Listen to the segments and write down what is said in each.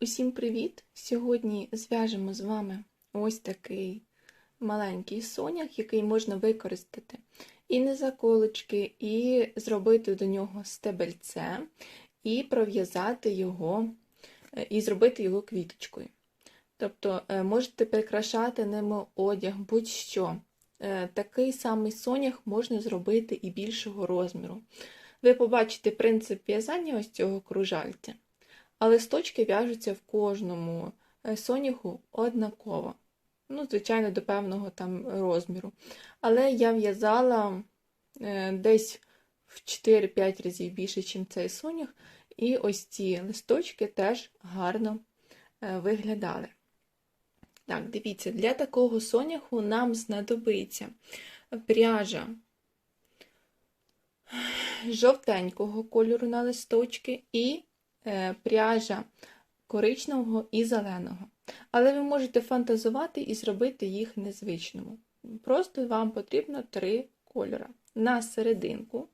Усім привіт! Сьогодні зв'яжемо з вами ось такий маленький сонях, який можна використати і на заколочки, і зробити до нього стебельце, і пров'язати його, е, і зробити його квіточкою. Тобто е, можете прикрашати ними одяг, будь-що. Е, Такий самий сонях можна зробити і більшого розміру. Ви побачите принцип в'язання ось цього кружальця. А листочки в'яжуться в кожному е, соняху однаково. Ну, звичайно, до певного там розміру. Але я в'язала е, десь в 4-5 разів більше, ніж цей сонях, і ось ці листочки теж гарно е, виглядали. Так, дивіться, для такого соняху нам знадобиться пряжа жовтенького кольору на листочки і пряжа коричневого і зеленого. Але ви можете фантазувати і зробити їх незвичному. Просто вам потрібно три кольори. На серединку,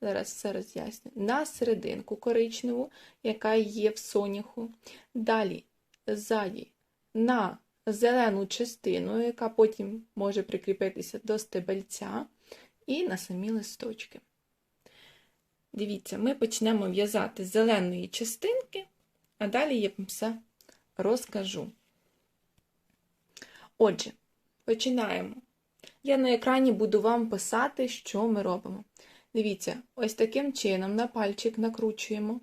зараз все роз'ясню, на серединку коричневу, яка є в соняху. Далі ззаді на зелену частину, яка потім може прикріпитися до стебельця, і на самі листочки. Дивіться, ми почнемо в'язати з зеленої частинки, а далі я вам все розкажу. Отже, починаємо. Я на екрані буду вам писати, що ми робимо. Дивіться, ось таким чином на пальчик накручуємо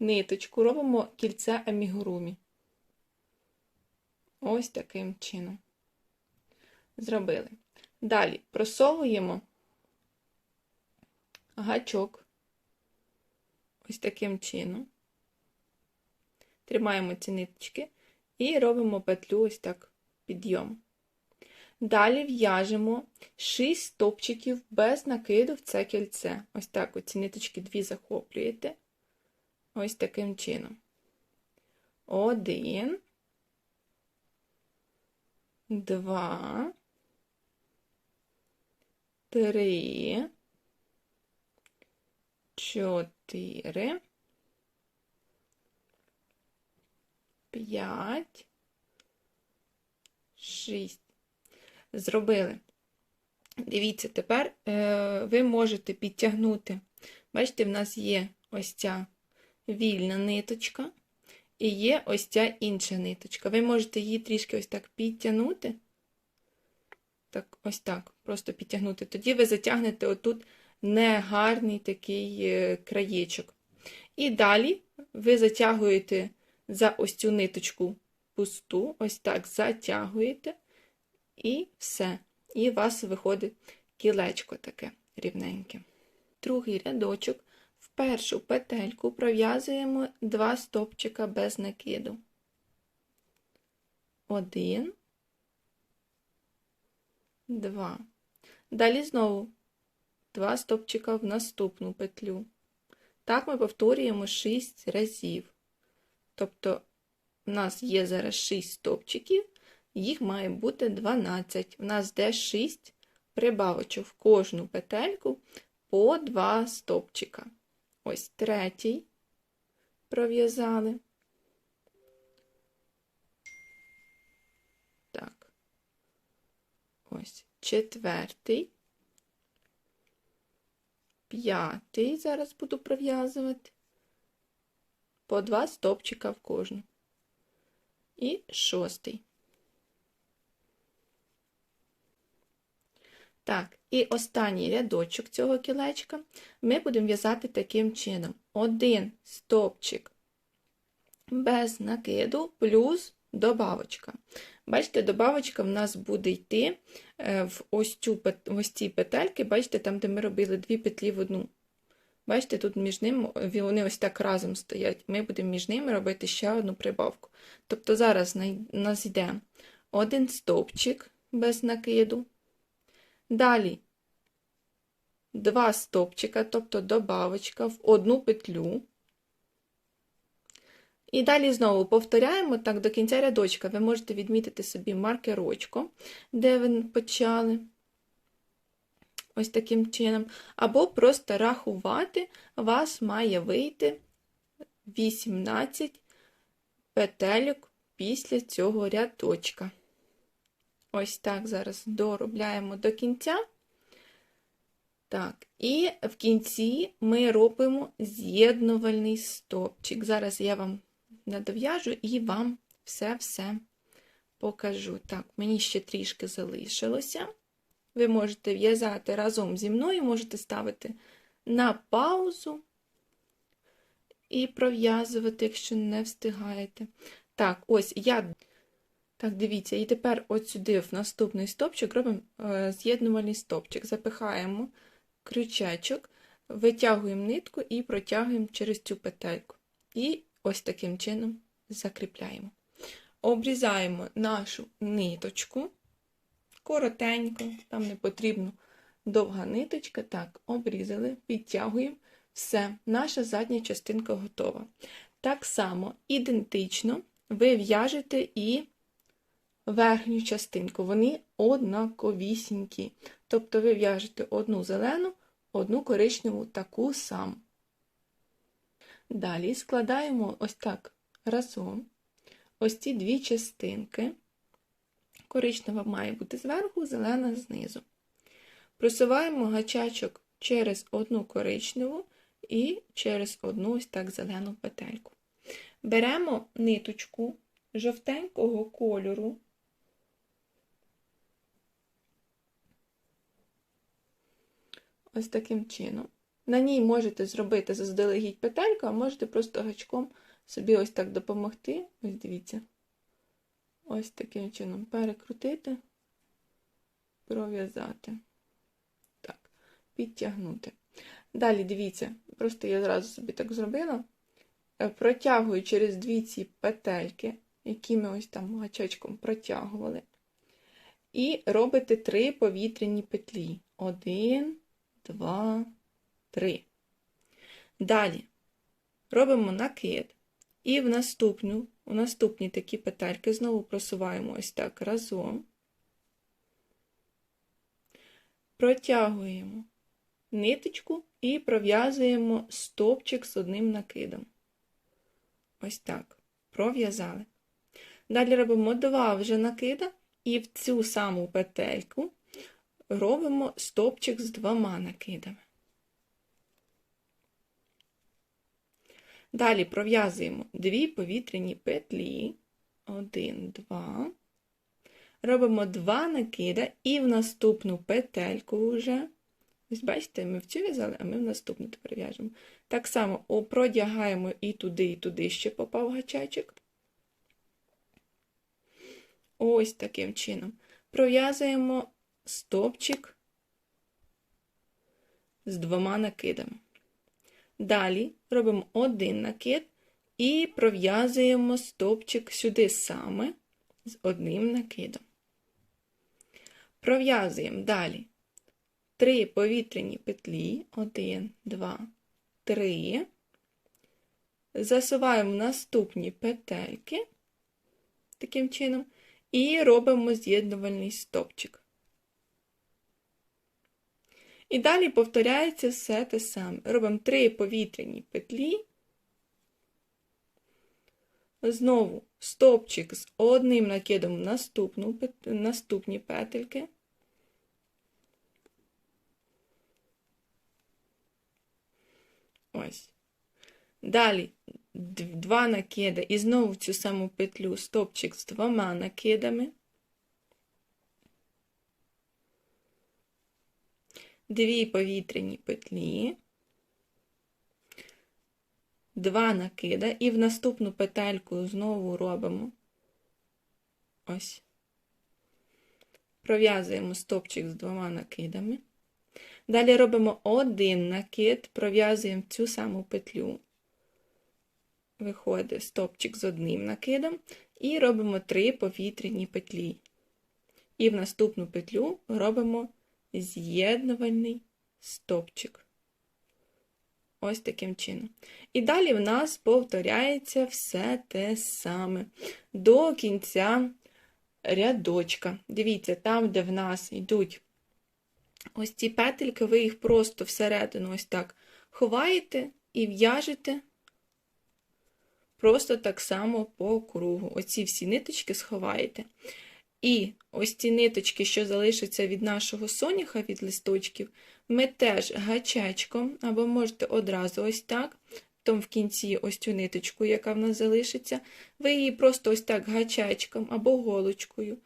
ниточку, робимо кільце амігурумі. Ось таким чином. Зробили. Далі просовуємо гачок ось таким чином. Тримаємо ці ниточки і робимо петлю ось так підйом. Далі в'яжемо 6 стопчиків без накиду в це кільце. Ось так оці ниточки дві захоплюєте. Ось таким чином. Один, два, три, чотири, п'ять, шість. Зробили. Дивіться, тепер е, ви можете підтягнути. Бачите, в нас є ось ця вільна ниточка і є ось ця інша ниточка. Ви можете її трішки ось так підтягнути. Так, ось так, просто підтягнути. Тоді ви затягнете отут негарний такий е, краєчок. І далі ви затягуєте за ось цю ниточку пусту, ось так затягуєте, і все. І у вас виходить кілечко таке рівненьке. Другий рядочок. В першу петельку пров'язуємо два стопчика без накиду. Один, два. Далі знову два стопчика в наступну петлю. Так ми повторюємо 6 разів. Тобто, у нас є зараз 6 стопчиків, їх має бути 12. У нас де 6 прибавочок в кожну петельку по 2 стопчика. Ось третій пров'язали. Так. Ось четвертий. П'ятий зараз буду пров'язувати. По два стопчика в кожну. І шостий. Так, і останній рядочок цього кілечка ми будемо в'язати таким чином: один стопчик без накиду плюс добавочка. Бачите, добавочка в нас буде йти е, в ось, цю, ось ці петельки, бачите, там, де ми робили дві петлі в одну. Бачите, тут між ними вони ось так разом стоять. Ми будемо між ними робити ще одну прибавку. Тобто зараз у нас йде один стовпчик без накиду. Далі два стовпчика, тобто добавочка в одну петлю. І далі знову повторяємо так до кінця рядочка. Ви можете відмітити собі маркерочком, де ви почали. Ось таким чином. Або просто рахувати, вас має вийти 18 петельок після цього рядочка. Ось так зараз доробляємо до кінця. Так, і в кінці ми робимо з'єднувальний стовпчик. Зараз я вам надов'яжу і вам все-все покажу. Так, мені ще трішки залишилося. Ви можете в'язати разом зі мною, можете ставити на паузу і пров'язувати, якщо не встигаєте. Так, ось я. Так, дивіться, і тепер от сюди в наступний стопчик робимо е, з'єднувальний стопчик. Запихаємо крючечок, витягуємо нитку і протягуємо через цю петельку. І ось таким чином закріпляємо. Обрізаємо нашу ниточку коротенько, там не потрібно довга ниточка. Так, обрізали, підтягуємо. Все, наша задня частинка готова. Так само, ідентично, ви в'яжете і верхню частинку. Вони однаковісінькі. Тобто ви в'яжете одну зелену, одну коричневу таку саму. Далі складаємо ось так разом ось ці дві частинки. Коричнева має бути зверху, зелена знизу. Просуваємо гачачок через одну коричневу і через одну ось так зелену петельку. Беремо ниточку жовтенького кольору. Ось таким чином. На ній можете зробити заздалегідь петельку, а можете просто гачком собі ось так допомогти. Ось дивіться. Ось таким чином перекрутити, пров'язати. Так, підтягнути. Далі, дивіться, просто я зразу собі так зробила. Е, протягую через дві ці петельки, які ми ось там гачечком протягували. І робите три повітряні петлі. Один, два, три. Далі робимо накид. І в наступну, у наступні такі петельки знову просуваємо ось так разом, протягуємо ниточку і пров'язуємо стовпчик з одним накидом. Ось так. Пров'язали. Далі робимо два вже накида, і в цю саму петельку робимо стовпчик з двома накидами. Далі пров'язуємо дві повітряні петлі. Один, два. Робимо два накида і в наступну петельку вже. Ось бачите, ми в цю в'язали, а ми в наступну тепер в'яжемо. Так само продягаємо і туди, і туди ще попав гачачок. Ось таким чином. Пров'язуємо стопчик з двома накидами. Далі робимо один накид і пров'язуємо стовпчик сюди саме з одним накидом. Пров'язуємо далі три повітряні петлі, 1, 2, 3. Засуваємо наступні петельки, таким чином, і робимо з'єднувальний стовпчик. І далі повторяється все те саме. Робимо три повітряні петлі. Знову стовпчик з одним накидом в наступну, наступні петельки. Ось. Далі два накиди і знову в цю саму петлю стовпчик з двома накидами. Дві повітряні петлі, два накида, і в наступну петельку знову робимо ось, пров'язуємо стопчик з двома накидами. Далі робимо один накид, пров'язуємо цю саму петлю, виходить стопчик з одним накидом, і робимо три повітряні петлі. І в наступну петлю робимо з'єднувальний стопчик. Ось таким чином. І далі в нас повторяється все те саме до кінця рядочка. Дивіться, там, де в нас йдуть ось ці петельки, ви їх просто всередину ось так ховаєте і в'яжете просто так само по кругу. Оці всі ниточки сховаєте. І ось ці ниточки, що залишаться від нашого соняха, від листочків, ми теж гачечком, або можете одразу ось так, в кінці ось цю ниточку, яка в нас залишиться, ви її просто ось так гачечком або голочкою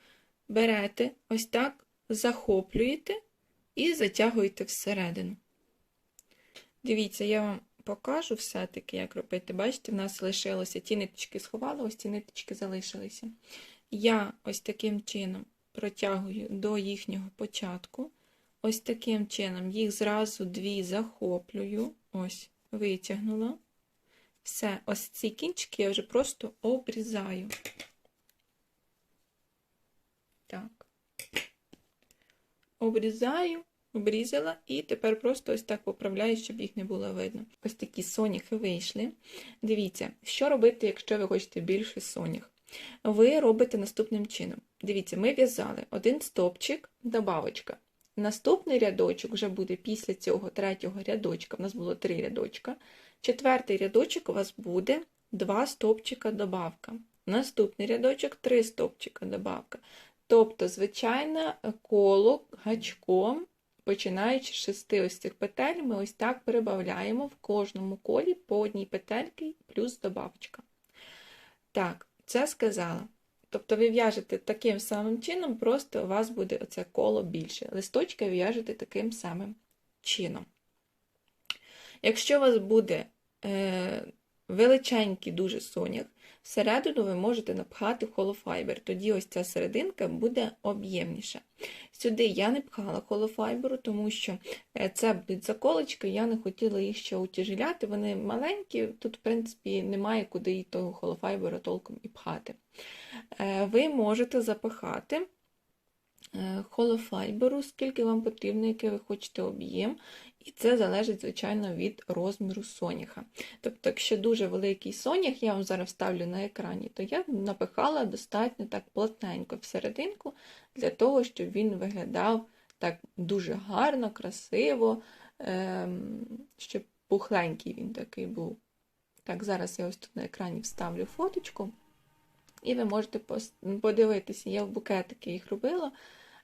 берете, ось так захоплюєте і затягуєте всередину. Дивіться, я вам покажу все-таки, як робити. Бачите, в нас лишилося ті ниточки сховали, ось ці ниточки залишилися. Я ось таким чином протягую до їхнього початку. Ось таким чином їх зразу дві захоплюю. Ось, витягнула. Все, ось ці кінчики я вже просто обрізаю. Так. Обрізаю, обрізала, і тепер просто ось так поправляю, щоб їх не було видно. Ось такі соняхи вийшли. Дивіться, що робити, якщо ви хочете більше сонях. Ви робите наступним чином. Дивіться, ми в'язали один стопчик, добавочка. Наступний рядочок вже буде після цього третього рядочка. У нас було три рядочка. Четвертий рядочок у вас буде два стопчика добавка. Наступний рядочок три стопчика добавка. Тобто, звичайно, коло гачком, починаючи з шести ось цих петель, ми ось так перебавляємо в кожному колі по одній петельки плюс добавочка. Так, це сказала. Тобто ви в'яжете таким самим чином, просто у вас буде оце коло більше. Листочки в'яжете таким самим чином. Якщо у вас буде е, величенький дуже сонях, всередину ви можете напхати холофайбер, тоді ось ця серединка буде об'ємніша. Сюди я не пхала холофайберу, тому що е, це будуть заколочки, я не хотіла їх ще утяжеляти, вони маленькі, тут, в принципі, немає куди і того холофайберу толком і пхати. Е, ви можете запихати е, холофайберу, скільки вам потрібно, який ви хочете об'єм, і це залежить, звичайно, від розміру соняха. Тобто, якщо дуже великий сонях, я вам зараз ставлю на екрані, то я напихала достатньо так плотненько всерединку, для того, щоб він виглядав так дуже гарно, красиво, ем, щоб пухленький він такий був. Так, зараз я ось тут на екрані вставлю фоточку. І ви можете подивитися, я в букетики їх робила,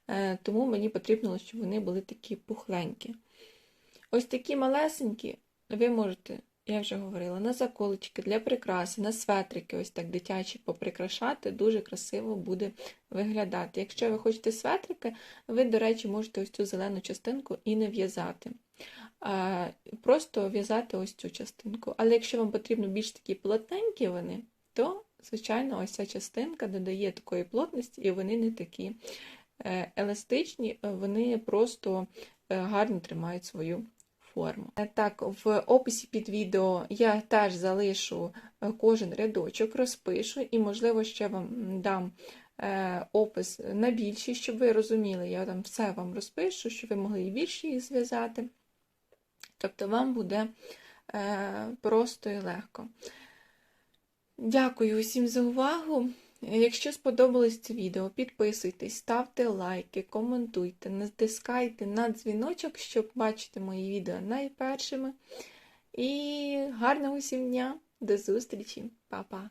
е, тому мені потрібно, щоб вони були такі пухленькі. Ось такі малесенькі, ви можете, я вже говорила, на заколочки для прикраси, на светрики, ось так дитячі поприкрашати, дуже красиво буде виглядати. Якщо ви хочете светрики, ви, до речі, можете ось цю зелену частинку і не в'язати. Просто в'язати ось цю частинку. Але якщо вам потрібно більш такі плотненькі вони, то звичайно, ось ця частинка додає такої плотності, і вони не такі е, еластичні, вони просто е, гарно тримають свою форму. Е, так, в описі під відео я теж залишу кожен рядочок, розпишу, і, можливо, ще вам дам опис на більші, щоб ви розуміли, я там все вам розпишу, щоб ви могли і більше їх зв'язати. Тобто вам буде просто і легко. Дякую усім за увагу. Якщо сподобалось це відео, підписуйтесь, ставте лайки, коментуйте, натискайте на дзвіночок, щоб бачити мої відео найпершими. І гарного усім дня! До зустрічі, Па-па!